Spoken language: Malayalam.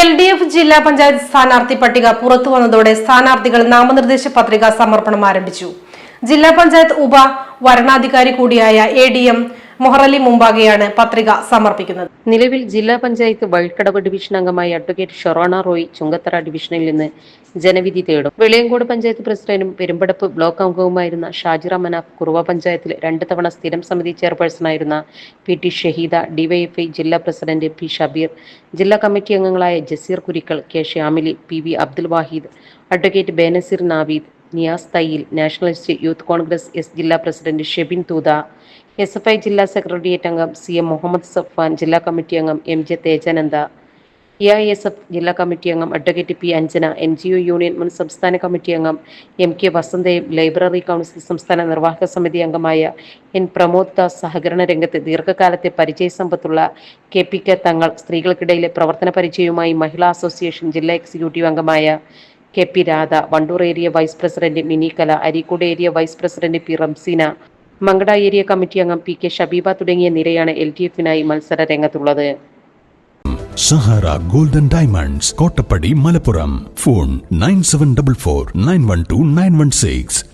എൽ ഡി എഫ് ജില്ലാ പഞ്ചായത്ത് സ്ഥാനാർത്ഥി പട്ടിക പുറത്തു വന്നതോടെ സ്ഥാനാർത്ഥികൾ നാമനിർദ്ദേശ പത്രിക സമർപ്പണം ആരംഭിച്ചു. ജില്ലാ പഞ്ചായത്ത് ഉപ വരണാധികാരി കൂടിയായ എ ഡി എം മൊഹറലി മുമ്പാകെയാണ് പത്രിക സമർപ്പിക്കുന്നത്. നിലവിൽ ജില്ലാ പഞ്ചായത്ത് വഴിക്കടവ് ഡിവിഷൻ അംഗമായ അഡ്വക്കേറ്റ് ഷൊറോണ റോയ് ചുങ്കത്തറ ഡിവിഷനിൽ നിന്ന് ജനവിധി തേടും. വെളിയങ്കോട് പഞ്ചായത്ത് പ്രസിഡന്റും പെരുമ്പടപ്പ് ബ്ലോക്ക് അംഗവുമായിരുന്ന ഷാജിറ മനാഫ് കുറുവ പഞ്ചായത്തിൽ രണ്ട് തവണ സ്ഥിരം സമിതി ചെയർപേഴ്സണായിരുന്ന പി ടി ഷഹീദ ഡിവൈഎഫ്ഐ ജില്ലാ പ്രസിഡന്റ് പി ഷബീർ ജില്ലാ കമ്മിറ്റി അംഗങ്ങളായ Jaseer Kurikkal K Shyamili P V Abdul Wahid advocate Benazir Naveed Niyas Thayyil nationalist youth Congress S ജില്ലാ president Shebin Thootha S F I ജില്ലാ സെക്രട്ടേറിയറ്റ് അംഗം സി എം മുഹമ്മദ് സഫാൻ ജില്ലാ കമ്മിറ്റി അംഗം M J Thejananda A I S F ജില്ലാ കമ്മിറ്റി അംഗം advocate P Anjana N G O union മുൻ സംസ്ഥാന കമ്മിറ്റി അംഗം എം കെ വസന്തയും ലൈബ്രറി കൗൺസിൽ സംസ്ഥാന നിർവാഹക സമിതി അംഗമായ എൻ പ്രമോദ് ദാസ് സഹകരണ രംഗത്തെ ദീർഘകാലത്തെ പരിചയ സമ്പത്തുള്ള കെ പി കെ തങ്ങൾ സ്ത്രീകൾക്കിടയിലെ പ്രവർത്തന പരിചയവുമായി മഹിളാ അസോസിയേഷൻ ജില്ലാ എക്സിക്യൂട്ടീവ് അംഗമായ K P Radha Wandoor area vice president Minikala Areekode area vice president P Ramseena Mankada area committee അംഗം പി കെ ഷബീബ തുടങ്ങിയ നിരയാണ് എൽ ഡി എഫിനായി മത്സര രംഗത്തുള്ളത്. Sahara golden diamonds Kottappadi Malappuram. Phone nine seven double four nine one two nine one six.